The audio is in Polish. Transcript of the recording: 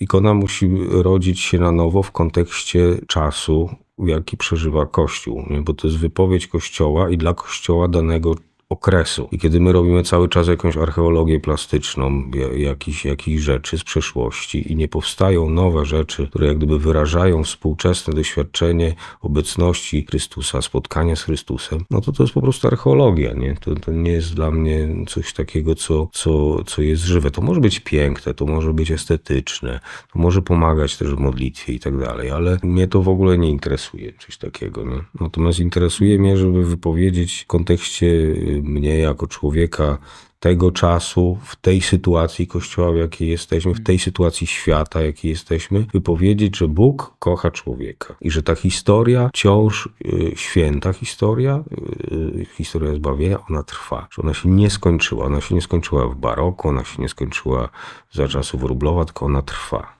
ikona musi rodzić się na nowo w kontekście czasu, jaki przeżywa Kościół, nie? bo to jest wypowiedź Kościoła i dla Kościoła danego okresu. I kiedy my robimy cały czas jakąś archeologię plastyczną, ja- jakichś jakichś rzeczy z przeszłości i nie powstają nowe rzeczy, które jak gdyby wyrażają współczesne doświadczenie obecności Chrystusa, spotkania z Chrystusem, no to to jest po prostu archeologia, nie? To, to nie jest dla mnie coś takiego, co, co, co jest żywe. To może być piękne, to może być estetyczne, to może pomagać też w modlitwie i tak dalej, ale mnie to w ogóle nie interesuje, coś takiego, nie? Natomiast interesuje mnie, żeby wypowiedzieć w kontekście y, mnie jako człowieka tego czasu, w tej sytuacji Kościoła, w jakiej jesteśmy, w tej sytuacji świata, w jakiej jesteśmy, wypowiedzieć, że Bóg kocha człowieka i że ta historia, wciąż y, święta historia, y, historia zbawienia, ona trwa, że ona się nie skończyła. Ona się nie skończyła w baroku, ona się nie skończyła za czasów Rublowa, tylko ona trwa.